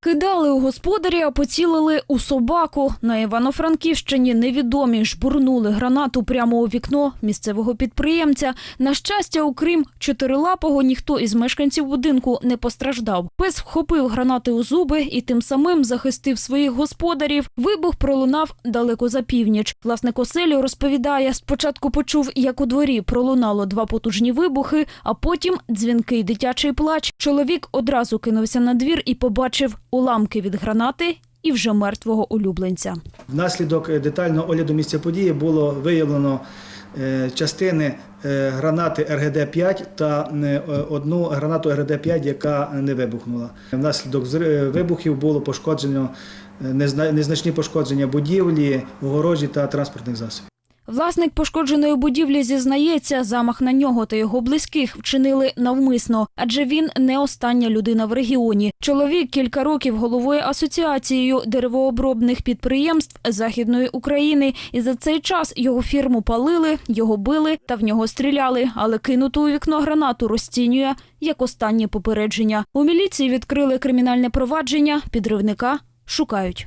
Кидали у господаря, а поцілили у собаку. На Івано-Франківщині невідомі жбурнули гранату прямо у вікно місцевого підприємця. На щастя, окрім чотирилапого, ніхто із мешканців будинку не постраждав. Пес вхопив гранати у зуби і тим самим захистив своїх господарів. Вибух пролунав далеко за північ. Власник оселі розповідає, спочатку почув, як у дворі пролунало два потужні вибухи, а потім дзвінкий дитячий плач. Чоловік одразу кинувся на двір і побачив уламки від гранати і вже мертвого улюбленця. Внаслідок е, детального огляду місця події було виявлено е, частини е, гранати РГД-5 та одну гранату РГД-5, яка не вибухнула. Внаслідок вибухів було пошкоджено незначні пошкодження будівлі, огорожі та транспортних засобів. Власник пошкодженої будівлі зізнається, замах на нього та його близьких вчинили навмисно, адже він не остання людина в регіоні. Чоловік кілька років головує асоціацією деревообробних підприємств Західної України, і за цей час його фірму палили, його били та в нього стріляли, але кинуту у вікно гранату розцінює як останнє попередження. У міліції відкрили кримінальне провадження, підривника шукають.